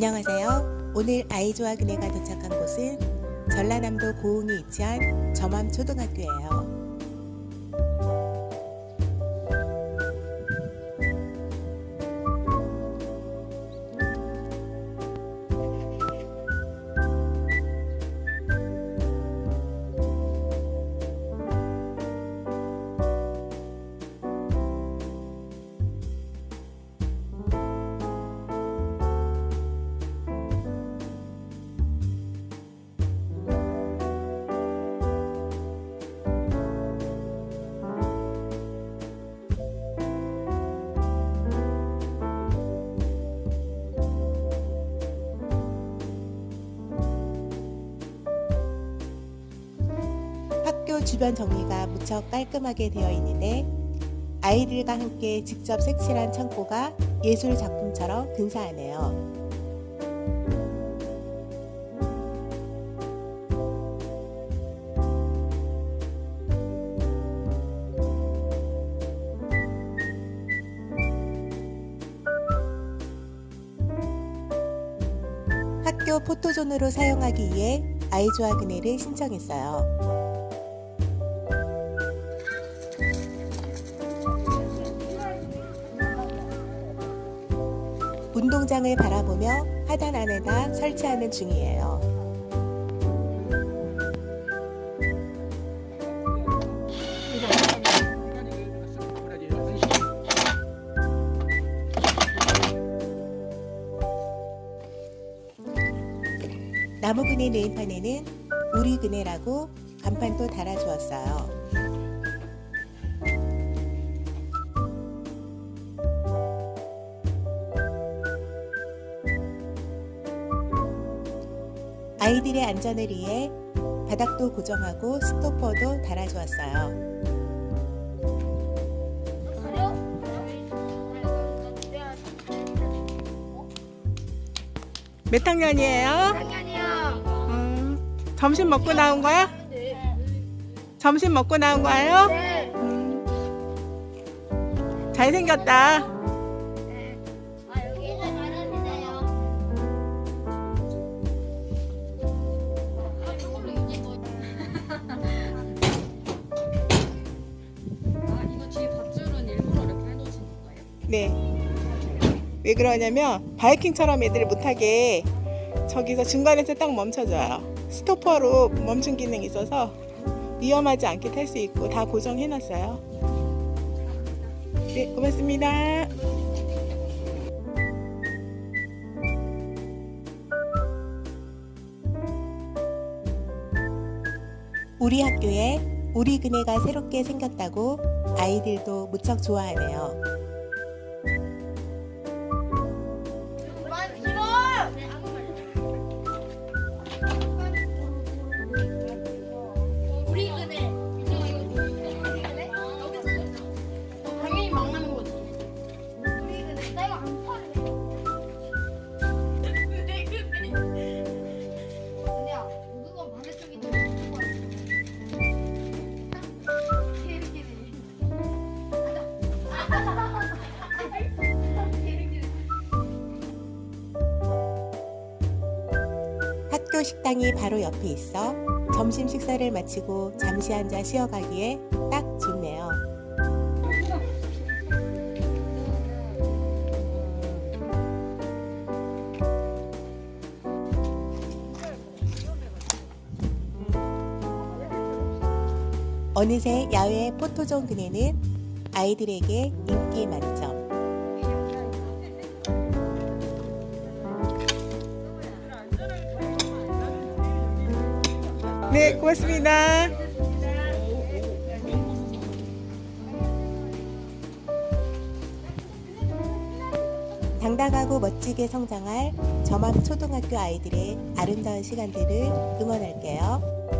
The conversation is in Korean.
안녕하세요. 오늘 아이조와 그네가 도착한 곳은 전라남도 고흥에 위치한 점암 초등학교예요. 학교 주변 정리가 무척 깔끔하게 되어 있는데 아이들과 함께 직접 색칠한 창고가 예술 작품처럼 근사하네요. 학교 포토존으로 사용하기 위해 아이조아 그네를 신청했어요. 운동장을 바라보며 하단 안에다 설치하는 중이에요. 나무 그네 네임판에는 우리 그네라고 간판도 달아주었어요. 아이들의 안전을 위해 바닥도 고정하고 스토퍼도 달아주었어요. 몇 학년이에요? 당연히요. 음, 점심 먹고 나온 거야? 점심 먹고 나온 거예요? 네. 음, 잘생겼다. 네. 왜 그러냐면 바이킹처럼 애들이 못하게 저기서 중간에서 딱 멈춰줘요. 스토퍼로 멈춘 기능이 있어서 위험하지 않게 탈 수 있고 다 고정해놨어요. 네, 고맙습니다. 우리 학교에 우리 그네가 새롭게 생겼다고 아이들도 무척 좋아하네요. 학교 식당이 바로 옆에 있어 점심 식사를 마치고 잠시 앉아 쉬어가기에 딱 좋네요. 어느새 야외 포토존 그네는 아이들에게 인기 만점. 네, 고맙습니다. 당당하고 멋지게 성장할 점암 초등학교 아이들의 아름다운 시간들을 응원할게요.